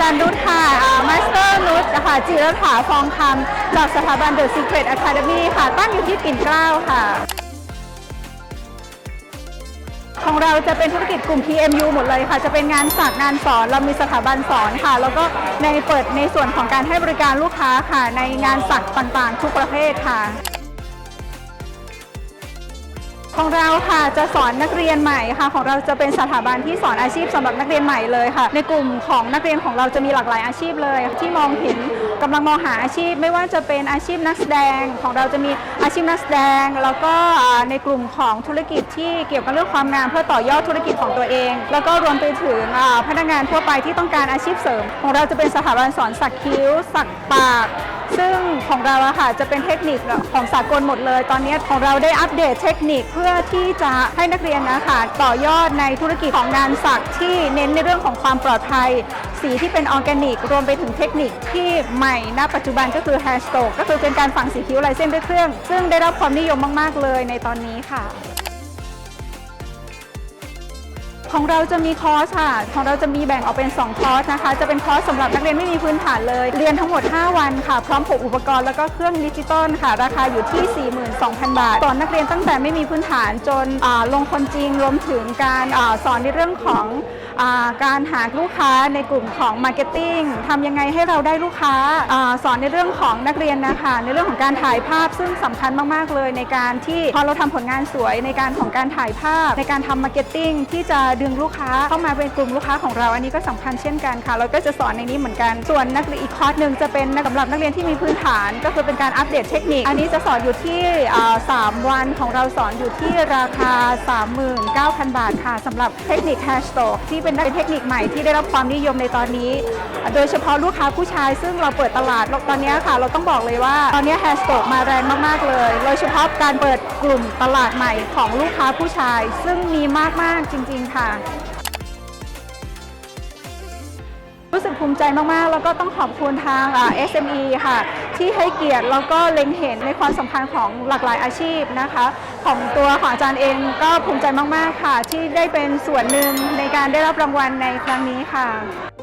บันนุชค่ะมาสเตอร์นุชค่ะจิรถาฟองคำจากสถาบัน The Secret Academy ค่ะ ตั้งอยู่ที่ปิ่นเกล้าค่ะ ของเราจะเป็นธุรกิจกลุ่ม PMU หมดเลยค่ะ จะเป็นงานสักงานสอน เรามีสถาบันสอนค่ะ แล้วก็ในเปิดในส่วนของการให้บริการลูกค้าค่ะ ในงานสักต่างๆ ทุกประเภทค่ะ ของเราค่ะจะสอนนักเรียนใหม่ค่ะ ของเราจะเป็นสถาบันที่สอนอาชีพสำหรับนักเรียนใหม่เลยค่ะ ในกลุ่มของนักเรียนของเราจะมีหลากหลายอาชีพเลย ที่มองเห็นกำลังมองหาอาชีพ ไม่ว่าจะเป็นอาชีพนักแสดงของเราจะมีอาชีพนักแสดง แล้วก็ในกลุ่มของธุรกิจที่เกี่ยวกับเรื่องความงามเพื่อต่อยอดธุรกิจของตัวเอง แล้วก็รวมไปถึงพนักงานทั่วไปที่ต้องการอาชีพเสริม ของเราจะเป็นสถาบันสอนสักคิ้ว สักปาก ซึ่งของเราอะค่ะจะเป็นเทคนิคของสากลหมดเลย ตอนนี้ของเราได้อัปเดตเทคนิคเพื่อที่จะให้นักเรียนนะคะต่อยอดในธุรกิจของงานสักที่เน้นในเรื่องของความปลอดภัย สีที่เป็นออร์แกนิก รวมไปถึงเทคนิคที่ใหม่ณปัจจุบันก็คือ hair stroke ก็คือเป็นการฝังสีคิ้วลายเส้นด้วยเครื่อง ซึ่งได้รับความนิยมมาก ๆ เลยในตอนนี้ค่ะ ของเราจะมีคอร์สค่ะ ของเราจะมีแบ่งออกเป็น 2 คอร์สนะคะ จะเป็นคอร์สสำหรับนักเรียนไม่มีพื้นฐานเลย เรียนทั้งหมด 5 วันค่ะ พร้อมพกอุปกรณ์แล้วก็เครื่องดิจิตอลค่ะ ราคาอยู่ที่ 42,000 บาท สอนนักเรียนตั้งแต่ไม่มีพื้นฐานจนลงคนจริง รวมถึงการอสอนในเรื่องของอการหาลูกค้าในกลุ่มของ Marketing ทำยังไงให้เราได้ลูกค้าอสอนในเรื่องของนักเรียนนะคะ ในเรื่องของการถ่ายภาพซึ่งสำคัญมากๆเลยในการที่พอเราทำผลงานสวยในการของการถ่ายภาพ ในการทำมาร์เก็ตติ้งที่จะดึงลูกค้าเข้ามาเป็นกลุ่มลูกค้าของเราอันนี้ก็สำคัญเช่นกันค่ะ เราก็จะสอนในนี้เหมือนกัน ส่วนนักเรียนอีกคอร์สหนึ่งจะเป็นสำหรับนักเรียนที่มีพื้นฐาน ก็คือเป็นการอัปเดตเทคนิค อันนี้จะสอนอยู่ที่สามวันของเราสอนอยู่ที่ราคา 39,000 บาทค่ะสำหรับเทคนิคแฮชโตกที่เป็นเทคนิคใหม่ที่ได้รับความนิยมในตอนนี้ โดยเฉพาะลูกค้าผู้ชายซึ่งเราเปิดตลาดตอนนี้ค่ะ เราต้องบอกเลยว่าตอนนี้แฮชโตกมาแรงมากๆเลยโดยเฉพาะการเปิดกลุ่มตลาดใหม่ของลูกค้าผู้ชาย ซึ่งมีมากๆจริง ๆค่ะรู้สึกภูมิใจมาก ๆ แล้วก็ต้องขอบคุณทาง SME ค่ะ ที่ให้เกียรติแล้วก็เล็งเห็นในความสำคัญของหลากหลายอาชีพนะคะ ของตัวของอาจารย์เองก็ภูมิใจมาก ๆ ค่ะ ที่ได้เป็นส่วนหนึ่งในการได้รับรางวัลในครั้งนี้ค่ะ